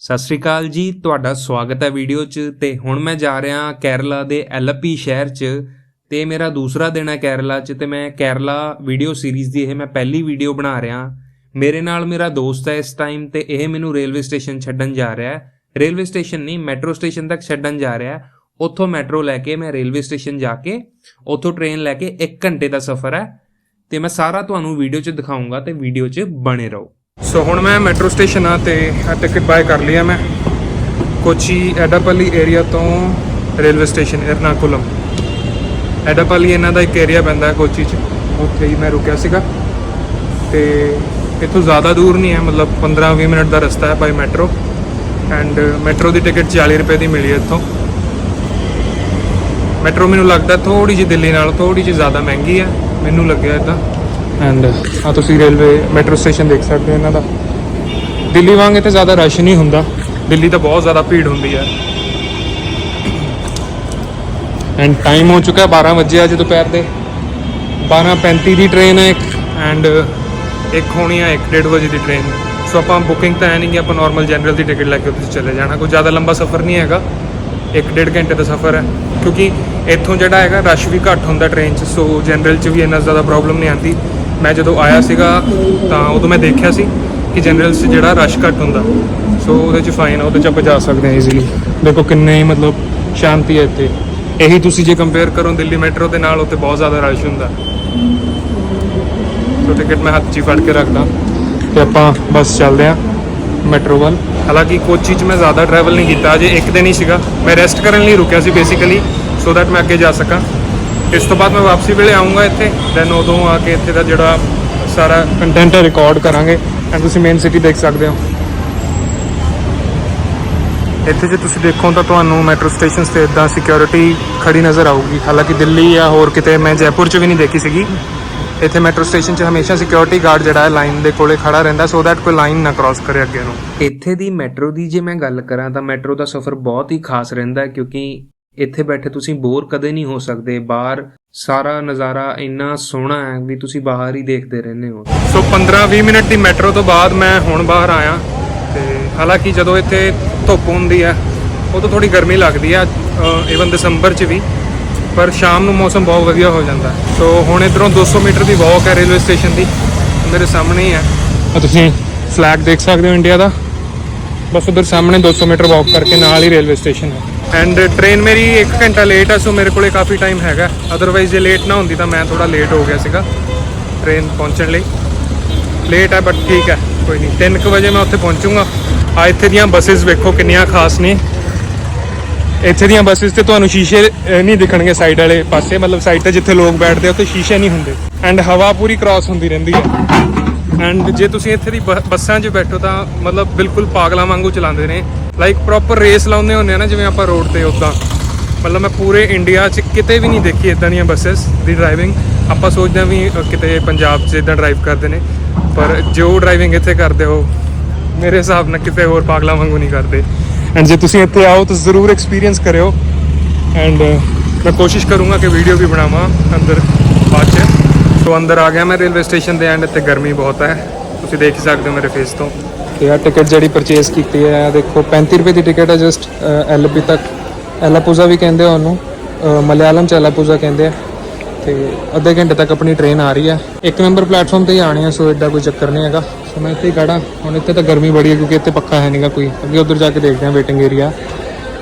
ਸਤਿ ਸ਼੍ਰੀ ਅਕਾਲ ਜੀ, ਤੁਹਾਡਾ ਸਵਾਗਤ ਹੈ ਵੀਡੀਓ 'ਚ ਤੇ ਹੁਣ ਮੈਂ ਜਾ ਰਿਹਾ ਕੇਰਲਾ ਦੇ ਐਲਪੀ ਸ਼ਹਿਰ 'ਚ ਤੇ ਮੇਰਾ ਦੂਸਰਾ ਦਿਨ ਹੈ ਕੇਰਲਾ 'ਚ ਤੇ ਮੈਂ ਕੇਰਲਾ ਵੀਡੀਓ ਸੀਰੀਜ਼ ਦੀ ਇਹ ਮੈਂ ਪਹਿਲੀ ਵੀਡੀਓ ਬਣਾ ਰਿਹਾ। ਮੇਰੇ ਨਾਲ ਮੇਰਾ ਦੋਸਤ ਹੈ ਇਸ ਟਾਈਮ ਤੇ ਇਹ ਮੈਨੂੰ ਰੇਲਵੇ ਸਟੇਸ਼ਨ ਛੱਡਣ ਜਾ ਰਿਹਾ ਹੈ। ਰੇਲਵੇ ਸਟੇਸ਼ਨ ਨਹੀਂ, ਮੈਟਰੋ ਸਟੇਸ਼ਨ ਤੱਕ ਛੱਡਣ ਜਾ ਰਿਹਾ ਹੈ। ਉੱਥੋਂ ਮੈਟਰੋ ਲੈ ਕੇ ਮੈਂ ਰੇਲਵੇ ਸਟੇਸ਼ਨ ਜਾ ਕੇ, ਉੱਥੋਂ ਟ੍ਰੇਨ ਲੈ ਕੇ 1 ਘੰਟੇ ਦਾ ਸਫ਼ਰ ਹੈ ਤੇ ਮੈਂ ਸਾਰਾ ਤੁਹਾਨੂੰ ਵੀਡੀਓ 'ਚ ਦਿਖਾਉਂਗਾ ਤੇ ਵੀਡੀਓ 'ਚ ਬਣੇ ਰਹੋ। ਸੋ ਹੁਣ ਮੈਂ ਮੈਟਰੋ ਸਟੇਸ਼ਨ ਆ ਤੇ ਟਿਕਟ ਬਾਏ ਕਰ ਲਈ ਆ ਮੈਂ ਕੋਚੀ ਐਡਾਪੱਲੀ ਏਰੀਆ ਤੋਂ ਰੇਲਵੇ ਸਟੇਸ਼ਨ ਐਰਨਾਕੁਲਮ ਐਡਾਪੱਲੀ ਇਹਨਾਂ ਦਾ ਇੱਕ ਏਰੀਆ ਪੈਂਦਾ ਕੋਚੀ 'ਚ, ਉੱਥੇ ਹੀ ਮੈਂ ਰੁਕਿਆ ਸੀਗਾ। ਤੇ ਇੱਥੋਂ ਜ਼ਿਆਦਾ ਦੂਰ ਨਹੀਂ ਹੈ, ਮਤਲਬ 15-20 ਮਿੰਟ ਦਾ ਰਸਤਾ ਹੈ ਬਾਈ ਮੈਟਰੋ ਐਂਡ ਮੈਟਰੋ ਦੀ ਟਿਕਟ 40 ਰੁਪਏ ਦੀ ਮਿਲੀ ਇੱਥੋਂ। ਮੈਟਰੋ ਮੈਨੂੰ ਲੱਗਦਾ ਥੋੜੀ ਜਿਹੀ ਦਿੱਲੀ ਨਾਲ ਥੋੜੀ ਜਿਹੀ ਜ਼ਿਆਦਾ ਮਹਿੰਗੀ ਹੈ, ਮੈਨੂੰ ਲੱਗਿਆ ਇਦਾਂ। ਐਂਡ ਆ ਤੁਸੀਂ ਰੇਲਵੇ ਮੈਟਰੋ ਸਟੇਸ਼ਨ ਦੇਖ ਸਕਦੇ ਹੋ ਇਹਨਾਂ ਦਾ। ਦਿੱਲੀ ਵਾਂਗ ਇੱਥੇ ਜ਼ਿਆਦਾ ਰਸ਼ ਨਹੀਂ ਹੁੰਦਾ। ਦਿੱਲੀ ਤਾਂ ਬਹੁਤ ਜ਼ਿਆਦਾ ਭੀੜ ਹੁੰਦੀ ਹੈ। ਐਂਡ ਟਾਈਮ ਹੋ ਚੁੱਕਾ ਹੈ 12 ਵਜੇ ਅੱਜ ਦੁਪਹਿਰ ਦੇ। 12:35 ਦੀ ਟ੍ਰੇਨ ਹੈ ਇੱਕ। ਐਂਡ ਇੱਕ ਹੋਣੀ ਹੈ 1:30 ਵਜੇ ਦੀ ਟ੍ਰੇਨ ਸੋ ਆਪਾਂ ਬੁਕਿੰਗ ਤਾਂ ਹੈ ਨਹੀਂ ਕਿ ਆਪਾਂ ਨਾਰਮਲ ਜਨਰਲ ਦੀ ਟਿਕਟ ਲੈ ਕੇ ਉੱਥੇ ਚਲੇ ਜਾਣਾ। ਕੋਈ ਜ਼ਿਆਦਾ ਲੰਬਾ ਸਫ਼ਰ ਨਹੀਂ ਹੈਗਾ। 1.5 ਘੰਟੇ ਦਾ ਸਫ਼ਰ ਹੈ। ਕਿਉਂਕਿ ਇੱਥੋਂ ਜਿਹੜਾ ਹੈਗਾ ਰਸ਼ ਵੀ ਘੱਟ ਹੁੰਦਾ ਟ੍ਰੇਨ 'ਚ। ਸੋ ਜਨਰਲ 'ਚ ਵੀ ਇੰਨਾ ਜ਼ਿਆਦਾ ਪ੍ਰੋਬਲਮ ਨਹੀਂ ਆਉਂਦੀ। ਮੈਂ ਜਦੋਂ ਆਇਆ ਸੀਗਾ ਤਾਂ ਉਦੋਂ ਮੈਂ ਦੇਖਿਆ ਸੀ ਕਿ ਜਨਰਲ 'ਚ ਜਿਹੜਾ ਰਸ਼ ਘੱਟ ਹੁੰਦਾ ਸੋ ਉਹਦੇ 'ਚ ਫਾਈਨ ਆ, ਉਹਦੇ 'ਚ ਆਪਾਂ ਜਾ ਸਕਦੇ ਹਾਂ ਈਜ਼ੀਲੀ ਦੇਖੋ ਕਿੰਨੇ ਮਤਲਬ ਸ਼ਾਂਤੀ ਹੈ ਇੱਥੇ। ਇਹੀ ਤੁਸੀਂ ਜੇ ਕੰਪੇਅਰ ਕਰੋ ਦਿੱਲੀ ਮੈਟਰੋ ਦੇ ਨਾਲ, ਉੱਥੇ ਬਹੁਤ ਜ਼ਿਆਦਾ ਰਸ਼ ਹੁੰਦਾ। ਸੋ ਟਿਕਟ ਮੈਂ ਹੱਥ 'ਚ ਹੀ ਫੜ ਕੇ ਰੱਖਦਾ। ਤੇ ਆਪਾਂ ਬਸ ਚੱਲਦੇ ਹਾਂ ਮੈਟਰੋ ਵੱਲ। ਹਾਲਾਂਕਿ ਕੋਚੀ 'ਚ ਮੈਂ ਜ਼ਿਆਦਾ ਟਰੈਵਲ ਨਹੀਂ ਕੀਤਾ, ਅਜੇ ਇੱਕ ਦਿਨ ਹੀ ਸੀਗਾ। ਮੈਂ ਰੈਸਟ ਕਰਨ ਲਈ ਰੁਕਿਆ ਸੀ ਬੇਸਿਕਲੀ ਸੋ ਦੈਟ ਮੈਂ ਅੱਗੇ ਜਾ ਸਕਾਂ। ਇਸ ਤੋਂ ਬਾਅਦ ਮੈਂ ਵਾਪਸੀ ਵੇਲੇ ਆਉਂਗਾ ਇੱਥੇ ਦੈਨ ਉਦੋਂ ਆ ਕੇ ਇੱਥੇ ਦਾ ਜਿਹੜਾ ਸਾਰਾ ਕੰਟੈਂਟ ਹੈ ਰਿਕਾਰਡ ਕਰਾਂਗੇ ਐਂਡ ਤੁਸੀਂ ਮੇਨ ਸਿਟੀ ਦੇਖ ਸਕਦੇ ਹੋ। ਇੱਥੇ ਜੇ ਤੁਸੀਂ ਦੇਖੋ ਤਾਂ ਤੁਹਾਨੂੰ ਮੈਟਰੋ ਸਟੇਸ਼ਨਸ ਤੇ ਇਦਾਂ ਸਿਕਿਉਰਿਟੀ ਖੜੀ ਨਜ਼ਰ ਆਊਗੀ। ਹਾਲਾਂਕਿ ਦਿੱਲੀ ਜਾਂ ਹੋਰ ਕਿਤੇ ਮੈਂ ਜੈਪੁਰ 'ਚ ਵੀ ਨਹੀਂ ਦੇਖੀ ਸੀਗੀ। ਇੱਥੇ ਮੈਟਰੋ ਸਟੇਸ਼ਨ 'ਚ ਹਮੇਸ਼ਾ ਸਿਕਿਉਰਿਟੀ ਗਾਰਡ ਜਿਹੜਾ ਹੈ ਲਾਈਨ ਦੇ ਕੋਲੇ ਖੜਾ ਰਹਿੰਦਾ ਸੋ ਦੈਟ ਕੋਈ ਲਾਈਨ ਨਾ ਕ੍ਰਾਸ ਕਰੇ ਅੱਗੇ ਨੂੰ। ਇੱਥੇ ਦੀ ਮੈਟਰੋ ਦੀ ਜੇ ਮੈਂ ਗੱਲ ਕਰਾਂ ਤਾਂ ਮੈਟਰੋ ਦਾ ਸਫ਼ਰ ਬਹੁਤ ਹੀ ਖਾਸ ਰਹਿੰਦਾ ਹੈ, ਕਿਉਂਕਿ ਇੱਥੇ ਬੈਠੇ ਤੁਸੀਂ ਬੋਰ ਕਦੇ ਨਹੀਂ ਹੋ ਸਕਦੇ। ਬਾਹਰ ਸਾਰਾ ਨਜ਼ਾਰਾ ਇੰਨਾ ਸੋਹਣਾ ਹੈ ਵੀ ਤੁਸੀਂ ਬਾਹਰ ਹੀ ਦੇਖਦੇ ਰਹਿੰਦੇ ਹੋ। ਸੋ 15-20 ਮਿੰਟ ਦੀ ਮੈਟਰੋ ਤੋਂ ਬਾਅਦ ਮੈਂ ਹੁਣ ਬਾਹਰ ਆਇਆ ਤੇ ਹਾਲਾਂਕਿ ਜਦੋਂ ਇੱਥੇ ਧੁੱਪ ਹੁੰਦੀ ਹੈ, ਉਦੋਂ ਥੋੜੀ ਗਰਮੀ ਲੱਗਦੀ ਹੈ ਇਵਨ ਦਸੰਬਰ 'ਚ ਵੀ, ਪਰ ਸ਼ਾਮ ਨੂੰ ਮੌਸਮ ਬਹੁਤ ਵਧੀਆ ਹੋ ਜਾਂਦਾ ਸੋ ਹੁਣ ਇਧਰੋਂ 200 ਮੀਟਰ ਦੀ ਵਾਕ ਹੈ ਰੇਲਵੇ ਸਟੇਸ਼ਨ ਦੀ, ਮੇਰੇ ਸਾਹਮਣੇ ਹੀ ਹੈ। ਆ ਤੁਸੀਂ ਫਲੈਗ ਦੇਖ ਸਕਦੇ ਹੋ ਇੰਡੀਆ ਦਾ। ਬਸ ਉਧਰ ਸਾਹਮਣੇ 200 ਮੀਟਰ ਵਾਕ ਕਰਕੇ ਨਾਲ ਹੀ ਰੇਲਵੇ ਸਟੇਸ਼ਨ ਹੈ। ਐਂਡ ਟ੍ਰੇਨ ਮੇਰੀ 1 ਘੰਟਾ ਲੇਟ ਹੈ ਸੋ ਮੇਰੇ ਕੋਲੇ ਕਾਫੀ ਟਾਈਮ ਹੈਗਾ। ਅਦਰਵਾਈਜ਼ ਜੇ ਲੇਟ ਨਾ ਹੁੰਦੀ ਤਾਂ ਮੈਂ ਥੋੜਾ ਲੇਟ ਹੋ ਗਿਆ ਸੀਗਾ ਟ੍ਰੇਨ ਪਹੁੰਚਣ ਲਈ। ਲੇਟ ਹੈ ਬਟ ਠੀਕ ਹੈ ਕੋਈ ਨਹੀਂ 3:00 ਵਜੇ ਮੈਂ ਉੱਥੇ ਪਹੁੰਚੂੰਗਾ। ਆ, ਇੱਥੇ ਦੀਆਂ ਬੱਸਸ ਵੇਖੋ ਕਿੰਨੀਆਂ ਖਾਸ ਨੇ। ਇੱਥੇ ਦੀਆਂ ਬੱਸਸ ਤੇ ਤੁਹਾਨੂੰ ਸ਼ੀਸ਼ੇ ਨਹੀਂ ਦਿਖਣਗੇ ਸਾਈਡ ਵਾਲੇ ਪਾਸੇ। ਮਤਲਬ ਸਾਈਡ ਤੇ ਜਿੱਥੇ ਲੋਕ ਬੈਠਦੇ ਆ, ਉੱਥੇ ਸ਼ੀਸ਼ੇ ਨਹੀਂ ਹੁੰਦੇ। ਐਂਡ ਹਵਾ ਪੂਰੀ ਕ੍ਰਾਸ ਹੁੰਦੀ ਰਹਿੰਦੀ ਹੈ ਐਂਡ ਜੇ ਤੁਸੀਂ ਇੱਥੇ ਦੀ ਬ- ਬੱਸਾਂ 'ਚ ਬੈਠੋ ਤਾਂ ਮਤਲਬ ਬਿਲਕੁਲ ਪਾਗਲਾਂ ਵਾਂਗੂ ਚਲਾਉਂਦੇ ਨੇ। ਲਾਈਕ ਪ੍ਰੋਪਰ ਰੇਸ ਲਾਉਂਦੇ ਹੁੰਦੇ ਆ ਨਾ, ਜਿਵੇਂ ਆਪਾਂ ਰੋਡ ਤੇ ਉਦਾਂ ਮਤਲਬ ਮੈਂ ਪੂਰੇ ਇੰਡੀਆ 'ਚ ਕਿਤੇ ਵੀ ਨਹੀਂ ਦੇਖੀ ਇਦਾਂ ਦੀਆਂ ਬੱਸਸ ਦੀ ਡਰਾਈਵਿੰਗ ਆਪਾਂ ਸੋਚਦੇ ਹਾਂ ਵੀ ਕਿਤੇ ਪੰਜਾਬ 'ਚ ਇਦਾਂ ਡਰਾਈਵ ਕਰਦੇ ਨੇ। ਪਰ ਜੋ ਡਰਾਈਵਿੰਗ ਇੱਥੇ ਕਰਦੇ ਹੋ, ਮੇਰੇ ਹਿਸਾਬ ਨਾਲ ਕਿਤੇ ਹੋਰ ਪਾਗਲਾਂ ਵਾਂਗੂ ਨਹੀਂ ਕਰਦੇ। ਐਂਡ ਜੇ ਤੁਸੀਂ ਇੱਥੇ ਆਓ, ਤਾਂ ਜ਼ਰੂਰ ਐਕਸਪੀਰੀਅੰਸ ਕਰਿਓ। ਐਂਡ ਮੈਂ ਕੋਸ਼ਿਸ਼ ਕਰੂੰਗਾ ਕਿ ਵੀਡੀਓ ਵੀ ਬਣਾਵਾਂ ਅੰਦਰ ਬਾਅਦ 'ਚ। ਸੋ ਅੰਦਰ ਆ ਗਿਆ ਮੈਂ ਰੇਲਵੇ ਸਟੇਸ਼ਨ ਦੇ ਐਂਡ ਇੱਥੇ ਗਰਮੀ ਬਹੁਤ ਹੈ। ਤੁਸੀਂ ਦੇਖ ਹੀ ਸਕਦੇ ਹੋ ਮੇਰੇ ਫੇਸ ਤੋਂ। ਤੇ ਆ ਟਿਕਟ ਜਿਹੜੀ ਪਰਚੇਸ ਕੀਤੀ ਹੈ ਆਹ ਦੇਖੋ 35 ਰੁਪਏ ਦੀ ਟਿਕਟ ਹੈ ਜਸਟ ਐਲਪੀ ਤੱਕ। ਐਲਾਪੂਜ਼ਾ ਵੀ ਕਹਿੰਦੇ ਆ ਉਹਨੂੰ ਮਲਿਆਲਮ ਚ ਐਲਾਪੂਜ਼ਾ ਕਹਿੰਦੇ ਆ। ਤੇ ਅੱਧੇ ਘੰਟੇ ਤੱਕ ਆਪਣੀ ਟ੍ਰੇਨ ਆ ਰਹੀ ਹੈ। ਇੱਕ ਨੰਬਰ ਪਲੇਟਫਾਰਮ ਤੇ ਹੀ ਆਣੀ ਹੈ ਸੋ ਐਡਾ ਕੋਈ ਚੱਕਰ ਨਹੀਂ ਹੈਗਾ। ਸੋ ਮੈਂ ਇੱਥੇ ਹੀ ਖੜਾ ਹੁਣ ਇੱਥੇ ਤਾਂ ਗਰਮੀ ਬੜੀ ਹੈ, ਕਿਉਂਕਿ ਇੱਥੇ ਪੱਖਾ ਹੈ ਨਹੀਂਗਾ ਕੋਈ। ਅੱਗੇ ਉਧਰ ਜਾ ਕੇ ਦੇਖਦੇ ਹਾਂ ਵੇਟਿੰਗ ਏਰੀਆ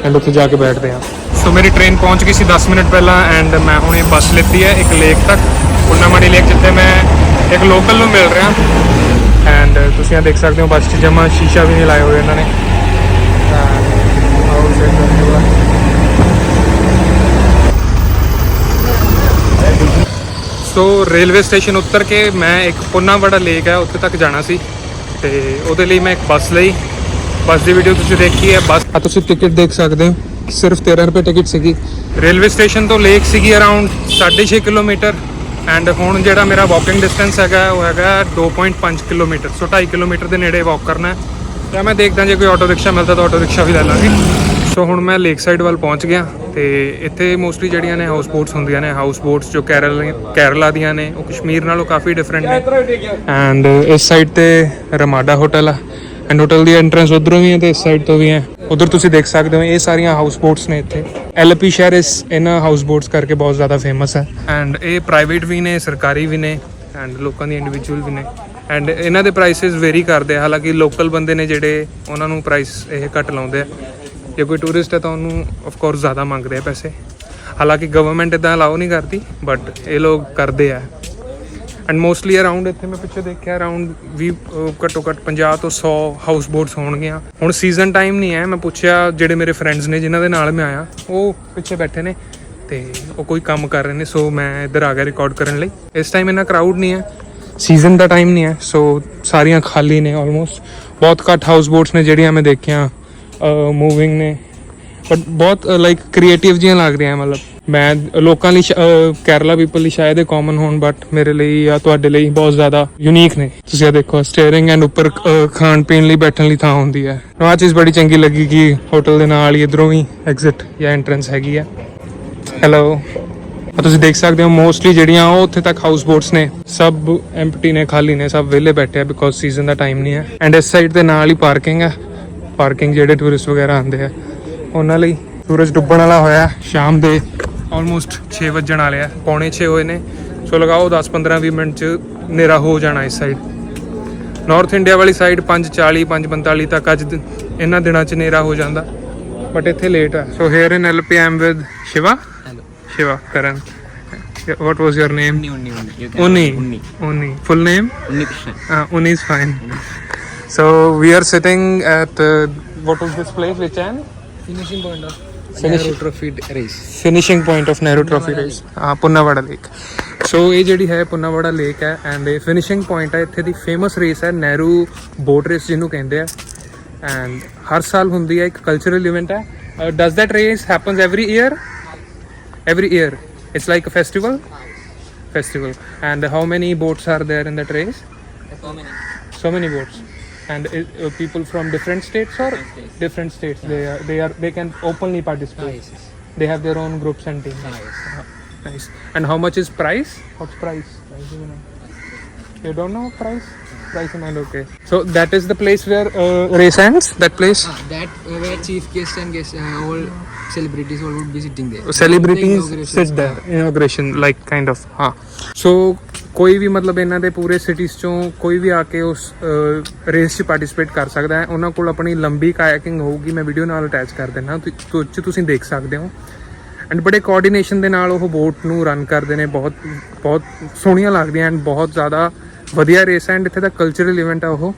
ਐਂਡ ਉੱਥੇ ਜਾ ਕੇ ਬੈਠਦੇ ਹਾਂ। ਸੋ ਮੇਰੀ ਟ੍ਰੇਨ ਪਹੁੰਚ ਗਈ ਸੀ 10 ਮਿੰਟ ਪਹਿਲਾਂ ਐਂਡ ਮੈਂ ਹੁਣ ਇਹ ਬੱਸ ਲਿੱਤੀ ਹੈ, ਇੱਕ ਲੇਕ ਤੱਕ। ਪੁੰਨਾਮਣੀ ਲੇਕ ਜਿੱਥੇ ਮੈਂ ਇੱਕ ਲੋਕਲ ਨੂੰ ਮਿਲ ਰਿਹਾ। ਐਂਡ ਤੁਸੀਂ ਆ ਦੇਖ ਸਕਦੇ ਹੋ ਬੱਸ 'ਚ ਜਮਾ ਸ਼ੀਸ਼ਾ ਵੀ ਨਹੀਂ ਲਾਏ ਹੋਏ ਇਹਨਾਂ ਨੇ। ਆਓ ਚੈੱਕ ਕਰਦੇ ਹਾਂ ਸੋ ਰੇਲਵੇ ਸਟੇਸ਼ਨ ਉਤਰ ਕੇ ਮੈਂ ਇੱਕ ਪੁੰਨਾਵੜਾ ਲੇਕ ਹੈ ਉੱਥੇ ਤੱਕ ਜਾਣਾ ਸੀ। ਤੇ ਉਹਦੇ ਲਈ ਮੈਂ ਇੱਕ ਬੱਸ ਲਈ। ਬੱਸ ਦੀ ਵੀਡੀਓ ਤੁਸੀਂ ਦੇਖੀ ਹੈ ਬੱਸ ਆ ਤੁਸੀਂ ਟਿਕਟ ਦੇਖ ਸਕਦੇ ਹੋ। ਸਿਰਫ 13 ਰੁਪਏ ਟਿਕਟ ਸੀਗੀ। ਰੇਲਵੇ ਸਟੇਸ਼ਨ ਤੋਂ ਲੇਕ ਸੀਗੀ ਅਰਾਊਂਡ 6.5 ਕਿਲੋਮੀਟਰ। ਐਂਡ ਹੁਣ ਜਿਹੜਾ ਮੇਰਾ ਵਾਕਿੰਗ ਡਿਸਟੈਂਸ ਹੈਗਾ ਉਹ ਹੈਗਾ 2.5 ਕਿਲੋਮੀਟਰ ਸੋ 2.5 ਕਿਲੋਮੀਟਰ ਦੇ ਨੇੜੇ ਵਾਕ ਕਰਨਾ ਹੈ। ਤਾਂ ਮੈਂ ਦੇਖਦਾ ਜੇ ਕੋਈ ਆਟੋ ਰਿਕਸ਼ਾ ਮਿਲਦਾ ਤਾਂ ਆਟੋ ਰਿਕਸ਼ਾ ਵੀ ਲੈ ਲਾਂਗੇ। ਸੋ ਹੁਣ ਮੈਂ ਲੇਕ ਸਾਈਡ ਵੱਲ ਪਹੁੰਚ ਗਿਆ ਤੇ ਇੱਥੇ ਮੋਸਟਲੀ ਜਿਹੜੀਆਂ ਨੇ ਹਾਊਸ ਬੋਟਸ ਹੁੰਦੀਆਂ ਨੇ ਹਾਊਸ ਬੋਟਸ ਜੋ ਕੇਰਲ ਕੇਰਲਾ ਦੀਆਂ ਨੇ ਉਹ ਕਸ਼ਮੀਰ ਨਾਲੋਂ ਕਾਫੀ ਡਿਫਰੈਂਟ ਨੇ। ਐਂਡ ਇਸ ਸਾਈਡ ਤੇ ਰਮਾਡਾ ਹੋਟਲ ਆ। ਐਂਡ ਹੋਟਲ ਦੀ ਐਂਟਰੈਂਸ ਉਧਰੋਂ ਵੀ ਹੈ ਤੇ ਇਸ ਸਾਈਡ ਤੋਂ ਵੀ ਹੈ। ਉਧਰ ਤੁਸੀਂ ਦੇਖ ਸਕਦੇ ਹੋ, ਇਹ ਸਾਰੀਆਂ ਹਾਊਸ ਬੋਟਸ ਨੇ ਇੱਥੇ। ਐਲਪੀ ਸ਼ਹਿਰ ਇਸ, ਇਹਨਾਂ ਹਾਊਸ ਬੋਟਸ ਕਰਕੇ ਬਹੁਤ ਜ਼ਿਆਦਾ ਫੇਮਸ ਹੈ। ਐਂਡ ਇਹ ਪ੍ਰਾਈਵੇਟ ਵੀ ਨੇ, ਸਰਕਾਰੀ ਵੀ ਨੇ ਐਂਡ ਲੋਕਾਂ ਦੀ ਇੰਡੀਵਿਜੂਅਲ ਵੀ ਨੇ। ਐਂਡ ਇਹਨਾਂ ਦੇ ਪ੍ਰਾਈਸਿਸ ਵੇਰੀ ਕਰਦੇ ਆ। ਹਾਲਾਂਕਿ ਲੋਕਲ ਬੰਦੇ ਨੇ ਜਿਹੜੇ, ਉਹਨਾਂ ਨੂੰ ਪ੍ਰਾਈਸ ਇਹ ਘੱਟ ਲਾਉਂਦੇ ਆ। ਜੇ ਕੋਈ ਟੂਰਿਸਟ ਹੈ ਤਾਂ ਉਹਨੂੰ ਆਫ ਕੋਰਸ ਜ਼ਿਆਦਾ ਮੰਗਦੇ ਆ ਪੈਸੇ। ਹਾਲਾਂਕਿ ਗਵਰਨਮੈਂਟ ਇਦਾਂ ਅਲਾਉ ਨਹੀਂ ਕਰਦੀ ਬਟ ਇਹ ਲੋਕ ਕਰਦੇ ਆ। ਐਂਡ ਮੋਸਟਲੀ ਅਰਾਊਂਡ ਇੱਥੇ ਮੈਂ ਪਿੱਛੇ ਦੇਖਿਆ ਅਰਾਊਂਡ ਵੀ ਘੱਟੋ ਘੱਟ 50 ਤੋਂ 100 ਹਾਊਸ ਬੋਟਸ ਹੋਣਗੀਆਂ। ਹੁਣ ਸੀਜ਼ਨ ਟਾਈਮ ਨਹੀਂ ਹੈ, ਮੈਂ ਪੁੱਛਿਆ ਜਿਹੜੇ ਮੇਰੇ ਫਰੈਂਡਸ ਨੇ, ਜਿਨ੍ਹਾਂ ਦੇ ਨਾਲ ਮੈਂ ਆਇਆ, ਉਹ ਪਿੱਛੇ ਬੈਠੇ ਨੇ ਤੇ ਉਹ ਕੋਈ ਕੰਮ ਕਰ ਰਹੇ ਨੇ ਸੋ ਮੈਂ ਇੱਧਰ ਆ ਗਿਆ ਰਿਕਾਰਡ ਕਰਨ ਲਈ। ਇਸ ਟਾਈਮ ਇੰਨਾ ਕਰਾਊਡ ਨਹੀਂ ਹੈ ਸੀਜ਼ਨ ਦਾ ਟਾਈਮ ਨਹੀਂ ਹੈ ਸੋ ਸਾਰੀਆਂ ਖਾਲੀ ਨੇ ਆਲਮੋਸਟ ਬਹੁਤ ਘੱਟ ਹਾਊਸ ਬੋਟਸ ਨੇ ਜਿਹੜੀਆਂ ਮੈਂ ਦੇਖੀਆਂ ਮੂਵਿੰਗ ਨੇ। ਬਟ ਬਹੁਤ ਲਾਈਕ ਕ੍ਰੀਏਟਿਵ ਜੀਆਂ ਲੱਗ ਰਹੀਆਂ, ਮਤਲਬ। ਮੈਂ ਲੋਕਾਂ ਲਈ ਸ਼ਾ- ਕੇਰਲਾ ਪੀਪਲ ਲਈ ਸ਼ਾਇਦ ਇਹ ਕਾਮਨ ਹੋਣ ਬਟ ਮੇਰੇ ਲਈ ਜਾਂ ਤੁਹਾਡੇ ਲਈ ਬਹੁਤ ਜ਼ਿਆਦਾ ਯੂਨੀਕ ਨੇ। ਤੁਸੀਂ ਇਹ ਦੇਖੋ ਸਟੇਅਰਿੰਗ ਐਂਡ ਉੱਪਰ ਖਾਣ ਪੀਣ ਲਈ ਬੈਠਣ ਲਈ ਥਾਂ ਹੁੰਦੀ ਹੈ। ਮੈਨੂੰ ਆਹ ਚੀਜ਼ ਬੜੀ ਚੰਗੀ ਲੱਗੀ ਕਿ ਹੋਟਲ ਦੇ ਨਾਲ ਹੀ ਇਧਰੋਂ ਹੀ ਐਗਜ਼ਿਟ ਜਾਂ ਐਂਟਰੈਂਸ ਹੈਗੀ ਆ। ਹੈਲੋ ਤੁਸੀਂ ਦੇਖ ਸਕਦੇ ਹੋ ਮੋਸਟਲੀ ਜਿਹੜੀਆਂ ਉਹ ਉੱਥੇ ਤੱਕ ਹਾਊਸ ਬੋਟਸ ਨੇ, ਸਭ ਐਮਪਟੀ ਨੇ, ਖਾਲੀ ਨੇ, ਸਭ ਵਿਹਲੇ ਬੈਠੇ ਆ ਬਿਕੋਜ਼ ਸੀਜ਼ਨ ਦਾ ਟਾਈਮ ਨਹੀਂ ਹੈ। ਐਂਡ ਇਸ ਸਾਈਡ ਦੇ ਨਾਲ ਹੀ ਪਾਰਕਿੰਗ ਹੈ ਪਾਰਕਿੰਗ ਜਿਹੜੇ ਟੂਰਿਸਟ ਵਗੈਰਾ ਆਉਂਦੇ ਆ, ਉਹਨਾਂ ਲਈ ਸੂਰਜ ਡੁੱਬਣ ਵਾਲਾ ਹੋਇਆ। ਸ਼ਾਮ ਦੇ ਆਲਮੋਸਟ 6 ਵੱਜਣ ਵਾਲੇ ਆ ਪੌਣੇ 6 ਹੋਏ ਨੇ ਸੋ ਲਗਾਓ 10 15 20 ਮਿੰਟ ਚ ਹਨੇਰਾ ਹੋ ਜਾਣਾ ਇਸ ਸਾਈਡ ਨਾਰਥ ਇੰਡੀਆ ਵਾਲੀ ਸਾਈਡ 5:40 5:45 ਤੱਕ ਅੱਜ ਇਹਨਾਂ ਦਿਨਾਂ ਚ ਹਨੇਰਾ ਹੋ ਜਾਂਦਾ ਬਟ ਇੱਥੇ ਲੇਟ ਆ so here in LPM with Shiva Hello. Shiva Karan. What was your name? Unni, Unni, Unni. You can Unni. Unni. Unni. Full name? Unni Krishnan. Uh, Unni is fine. So we are sitting at uh, what was this place? Which end? Finishing point race. Finishing point of Nehru trophy race ਹਾਂ Punnamada lake so ਇਹ ਜਿਹੜੀ ਹੈ Punnamada lake ਹੈ and ਇਹ finishing point ਹੈ ਇੱਥੇ ਦੀ famous race ਹੈ Nehru boat race ਜਿਹਨੂੰ ਕਹਿੰਦੇ ਆ ਐਂਡ ਹਰ ਸਾਲ ਹੁੰਦੀ ਹੈ ਇੱਕ ਕਲਚਰਲ ਇਵੈਂਟ ਹੈ does that race happens every year every year it's like a festival festival and how many boats are there in that race So many. so many boats and uh, people from different states or states. different states. They are they are they can openly participate. Nice. they have their own groups and teams. Nice. nice. And how much is price? What's price? Price you know you don't know price? Price amount okay. So that is the place where uh, race ends? That place? Ah, that uh, where chief guest and guest uh, all celebrities all would be sitting there. celebrities The sit there. Inauguration like kind of ਹਾਂ ਸੋ ਕੋਈ ਵੀ ਮਤਲਬ ਇਹਨਾਂ ਦੇ ਪੂਰੇ cities ਚੋਂ ਕੋਈ ਵੀ ਆ ਕੇ ਉਸ ਰੇਸ 'ਚ ਪਾਰਟਿਸਿਪੇਟ ਕਰ ਸਕਦਾ ਹੈ। ਉਹਨਾਂ ਕੋਲ ਆਪਣੀ ਲੰਬੀ ਕਾਇਕਿੰਗ ਹੋਊਗੀ। ਮੈਂ ਵੀਡੀਓ ਨਾਲ ਅਟੈਚ ਕਰ ਦਿੰਦਾ ਤੁ- 'ਚ ਤੁਸੀਂ ਦੇਖ ਸਕਦੇ ਹੋ। ਐਂਡ ਬੜੇ ਕੋਆਰਡੀਨੇਸ਼ਨ ਦੇ ਨਾਲ ਉਹ ਬੋਟ ਨੂੰ ਰਨ ਕਰਦੇ ਨੇ। ਬਹੁਤ ਬਹੁਤ ਸੋਹਣੀਆਂ ਲੱਗਦੀਆਂ ਐਂਡ ਬਹੁਤ ਜ਼ਿਆਦਾ ਵਧੀਆ ਰੇਸ ਹੈ। ਐਂਡ ਇੱਥੇ ਦਾ ਕਲਚਰਲ ਇਵੈਂਟ ਆ ਉਹ।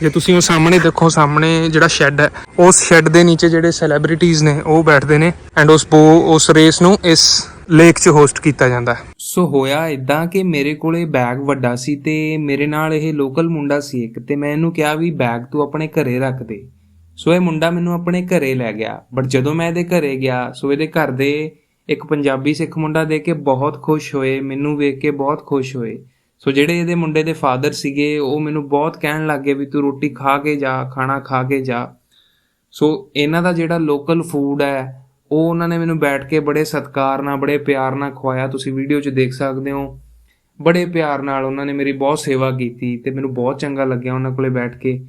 ਜੇ ਤੁਸੀਂ ਉਹ ਸਾਹਮਣੇ ਦੇਖੋ, ਸਾਹਮਣੇ ਜਿਹੜਾ ਸ਼ੈੱਡ ਹੈ, ਉਸ ਸ਼ੈੱਡ ਦੇ ਨੀਚੇ ਜਿਹੜੇ ਸੈਲੀਬ੍ਰਿਟੀਜ਼ ਨੇ, ਉਹ ਬੈਠਦੇ ਨੇ। ਐਂਡ ਉਸ ਬੋ, ਉਸ ਰੇਸ ਨੂੰ ਇਸ ਲੇਕ 'ਚ ਹੋਸਟ ਕੀਤਾ ਜਾਂਦਾ ਹੈ। ਸੋ ਹੋਇਆ ਇਦਾਂ ਕਿ ਮੇਰੇ ਕੋਲੇ ਬੈਗ ਵੱਡਾ ਸੀ ਤੇ ਮੇਰੇ ਨਾਲ ਇਹ ਲੋਕਲ ਮੁੰਡਾ ਸੀ ਇੱਕ ਤੇ ਮੈਂ ਇਹਨੂੰ ਕਿਹਾ ਵੀ ਬੈਗ ਤੂੰ ਆਪਣੇ ਘਰੇ ਰੱਖ ਦੇ। ਸੋ ਇਹ ਮੁੰਡਾ ਮੈਨੂੰ ਆਪਣੇ ਘਰੇ ਲੈ ਗਿਆ। ਬਟ ਜਦੋਂ ਮੈਂ ਇਹਦੇ ਘਰੇ ਗਿਆ, ਸੋ ਇਹਦੇ ਘਰ ਦੇ ਇੱਕ ਪੰਜਾਬੀ ਸਿੱਖ ਮੁੰਡਾ ਦੇਖ ਕੇ ਬਹੁਤ ਖੁਸ਼ ਹੋਏ, ਮੈਨੂੰ ਵੇਖ ਕੇ ਬਹੁਤ ਖੁਸ਼ ਹੋਏ। ਸੋ ਜਿਹੜੇ ਇਹਦੇ ਮੁੰਡੇ ਦੇ ਫਾਦਰ ਸੀਗੇ, ਉਹ ਮੈਨੂੰ ਬਹੁਤ ਕਹਿਣ ਲੱਗੇ ਵੀ ਤੂੰ ਰੋਟੀ ਖਾ ਕੇ ਜਾ, ਖਾਣਾ ਖਾ ਕੇ ਜਾ। ਸੋ ਇਹਨਾਂ ਦਾ ਜਿਹੜਾ ਲੋਕਲ ਫੂਡ ਹੈ ਉਹ ਉਹਨਾਂ ਨੇ ਮੈਨੂੰ ਬੈਠ ਕੇ ਬੜੇ ਸਤਿਕਾਰ ਨਾਲ, ਬੜੇ ਪਿਆਰ ਨਾਲ ਖਵਾਇਆ ਤੁਸੀਂ ਵੀਡੀਓ 'ਚ ਦੇਖ ਸਕਦੇ ਹੋ। ਬੜੇ ਪਿਆਰ ਨਾਲ ਉਹਨਾਂ ਨੇ ਮੇਰੀ ਬਹੁਤ ਸੇਵਾ ਕੀਤੀ ਤੇ ਮੈਨੂੰ ਬਹੁਤ ਚੰਗਾ ਲੱਗਿਆ ਉਹਨਾਂ ਕੋਲੇ ਬੈਠ ਕੇ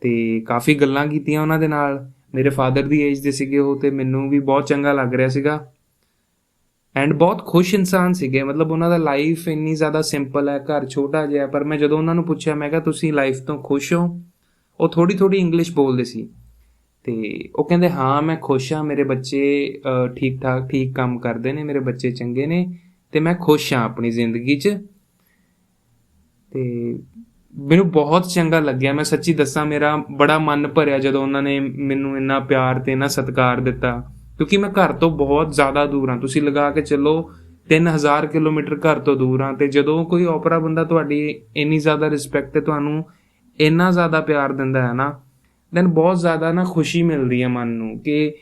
ਤੇ ਕਾਫੀ ਗੱਲਾਂ ਕੀਤੀਆਂ ਉਹਨਾਂ ਦੇ ਨਾਲ। ਮੇਰੇ ਫਾਦਰ ਦੀ ਏਜ ਦੇ ਸੀਗੇ ਉਹ ਤੇ ਮੈਨੂੰ ਵੀ ਬਹੁਤ ਚੰਗਾ ਲੱਗ ਰਿਹਾ ਸੀਗਾ। ਐਂਡ ਬਹੁਤ ਖੁਸ਼ ਇਨਸਾਨ ਸੀਗੇ। ਮਤਲਬ ਉਹਨਾਂ ਦਾ ਲਾਈਫ ਇੰਨੀ ਜ਼ਿਆਦਾ ਸਿੰਪਲ ਹੈ, ਘਰ ਛੋਟਾ ਜਿਹਾ ਪਰ ਮੈਂ ਜਦੋਂ ਉਹਨਾਂ ਨੂੰ ਪੁੱਛਿਆ, ਮੈਂ ਕਿਹਾ, ਤੁਸੀਂ ਲਾਈਫ ਤੋਂ ਖੁਸ਼ ਹੋ? ਉਹ ਥੋੜੀ ਥੋੜੀ ਇੰਗਲਿਸ਼ ਬੋਲਦੇ ਸੀ। ਤੇ ਉਹ ਕਹਿੰਦੇ, ਹਾਂ, ਮੈਂ ਖੁਸ਼ ਹਾਂ, ਮੇਰੇ ਬੱਚੇ ਠੀਕ ਠਾਕ ਠੀਕ ਕੰਮ ਕਰਦੇ ਨੇ, ਮੇਰੇ ਬੱਚੇ ਚੰਗੇ ਨੇ ਤੇ ਮੈਂ ਖੁਸ਼ ਹਾਂ ਆਪਣੀ ਜ਼ਿੰਦਗੀ 'ਚ। ਤੇ ਮੈਨੂੰ ਬਹੁਤ ਚੰਗਾ ਲੱਗਿਆ। ਮੈਂ ਸੱਚੀ ਦੱਸਾਂ, ਮੇਰਾ ਬੜਾ ਮਨ ਭਰਿਆ ਜਦੋਂ ਉਹਨਾਂ ਨੇ ਮੈਨੂੰ ਇੰਨਾ ਪਿਆਰ ਤੇ ਇੰਨਾ ਸਤਿਕਾਰ ਦਿੱਤਾ। ਕਿਉਂਕਿ ਮੈਂ ਘਰ ਤੋਂ ਬਹੁਤ ਜ਼ਿਆਦਾ ਦੂਰ ਹਾਂ। ਤੁਸੀਂ ਲਗਾ ਕੇ ਚੱਲੋ 3000 ਕਿਲੋਮੀਟਰ ਘਰ ਤੋਂ ਦੂਰ ਹਾਂ ਤੇ ਜਦੋਂ ਕੋਈ ਓਪਰਾ ਬੰਦਾ ਤੁਹਾਡੀ ਇੰਨੀ ਜ਼ਿਆਦਾ ਰਿਸਪੈਕਟ ਤੇ ਤੁਹਾਨੂੰ ਇੰਨਾ ਜ਼ਿਆਦਾ ਪਿਆਰ ਦਿੰਦਾ ਹੈ ਨਾ ਦੈਨ ਬਹੁਤ ਜ਼ਿਆਦਾ ਨਾ ਖੁਸ਼ੀ ਮਿਲਦੀ ਹੈ ਮਨ ਨੂੰ ਕਿ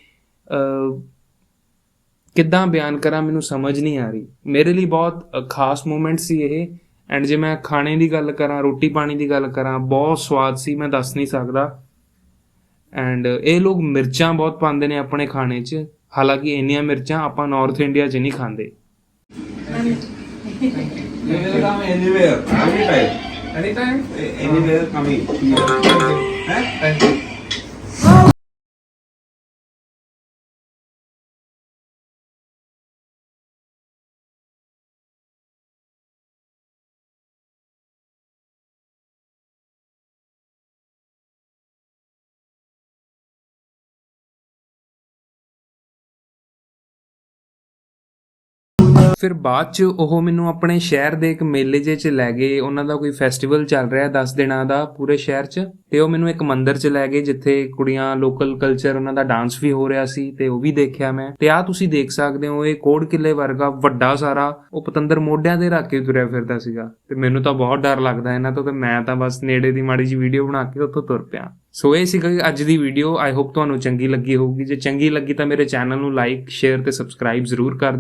ਕਿੱਦਾਂ ਬਿਆਨ ਕਰਾਂ ਮੈਨੂੰ ਸਮਝ ਨਹੀਂ ਆ ਰਹੀ। ਮੇਰੇ ਲਈ ਬਹੁਤ ਖਾਸ ਮੂਮੈਂਟ ਸੀ ਇਹ। ਐਂਡ ਜੇ ਮੈਂ ਖਾਣੇ ਦੀ ਗੱਲ ਕਰਾਂ ਰੋਟੀ ਪਾਣੀ ਦੀ ਗੱਲ ਕਰਾਂ ਬਹੁਤ ਸਵਾਦ ਸੀ ਮੈਂ ਦੱਸ ਨਹੀਂ ਸਕਦਾ। ਐਂਡ ਇਹ ਲੋਕ ਮਿਰਚਾਂ ਬਹੁਤ ਪਾਉਂਦੇ ਨੇ ਆਪਣੇ ਖਾਣੇ 'ਚ। ਹਾਲਾਂਕਿ ਇੰਨੀਆਂ ਮਿਰਚਾਂ ਆਪਾਂ ਨਾਰਥ ਇੰਡੀਆ 'ਚ ਨਹੀਂ ਖਾਂਦੇ। Come anywhere, anytime. Any time Eh? Thank you. ਫਿਰ ਬਾਅਦ ਚ ਉਹ ਮੈਨੂੰ ਆਪਣੇ ਸ਼ਹਿਰ ਦੇ ਇੱਕ ਮੇਲੇ ਜੇ ਚ ਲੈ ਗਏ, ਉਹਨਾਂ ਦਾ ਕੋਈ ਫੈਸਟੀਵਲ ਚੱਲ ਰਿਹਾ 10 ਦਿਨਾਂ ਦਾ ਪੂਰੇ ਸ਼ਹਿਰ ਚ, ਤੇ ਉਹ ਮੈਨੂੰ ਇੱਕ ਮੰਦਿਰ ਚ ਲੈ ਗਏ ਜਿੱਥੇ ਕੁੜੀਆਂ ਲੋਕਲ ਕਲਚਰ ਉਹਨਾਂ ਦਾ ਡਾਂਸ ਵੀ ਹੋ ਰਿਹਾ ਸੀ ਤੇ ਉਹ ਵੀ ਦੇਖਿਆ ਮੈਂ। ਤੇ ਆ ਤੁਸੀਂ ਦੇਖ ਸਕਦੇ ਹੋ, ਇਹ ਕੋੜ ਕਿਲੇ ਵਰਗਾ ਵੱਡਾ ਸਾਰਾ ਉਹ ਪਤੰਦਰ ਮੋਢਿਆਂ ਦੇ ਰੱਖ ਕੇ ਤੁਰਿਆ ਫਿਰਦਾ ਸੀਗਾ। ਤੇ ਮੈਨੂੰ ਤਾਂ ਬਹੁਤ ਡਰ ਲੱਗਦਾ ਇਹਨਾਂ ਤੋਂ ਤੇ ਮੈਂ ਤਾਂ ਬਸ ਨੇੜੇ ਦੀ ਮਾੜੀ ਜੀ ਵੀਡੀਓ ਬਣਾ ਕੇ ਉੱਥੋਂ ਤੁਰ ਪਿਆ। ਸੋ ਇਹ ਸੀਗਾ ਅੱਜ ਦੀ ਵੀਡੀਓ ਆਈ ਹੋਪ ਤੁਹਾਨੂੰ ਚੰਗੀ ਲੱਗੀ ਹੋਊਗੀ। ਜੇ ਚੰਗੀ ਲੱਗੀ ਤਾਂ ਮੇਰੇ ਚੈਨਲ ਨੂੰ ਲਾਈਕ ਸ਼ੇਅਰ ਤੇ ਸਬਸਕ੍ਰਾਈਬ ਜ਼ਰੂਰ ਕਰ ਦਿਓ।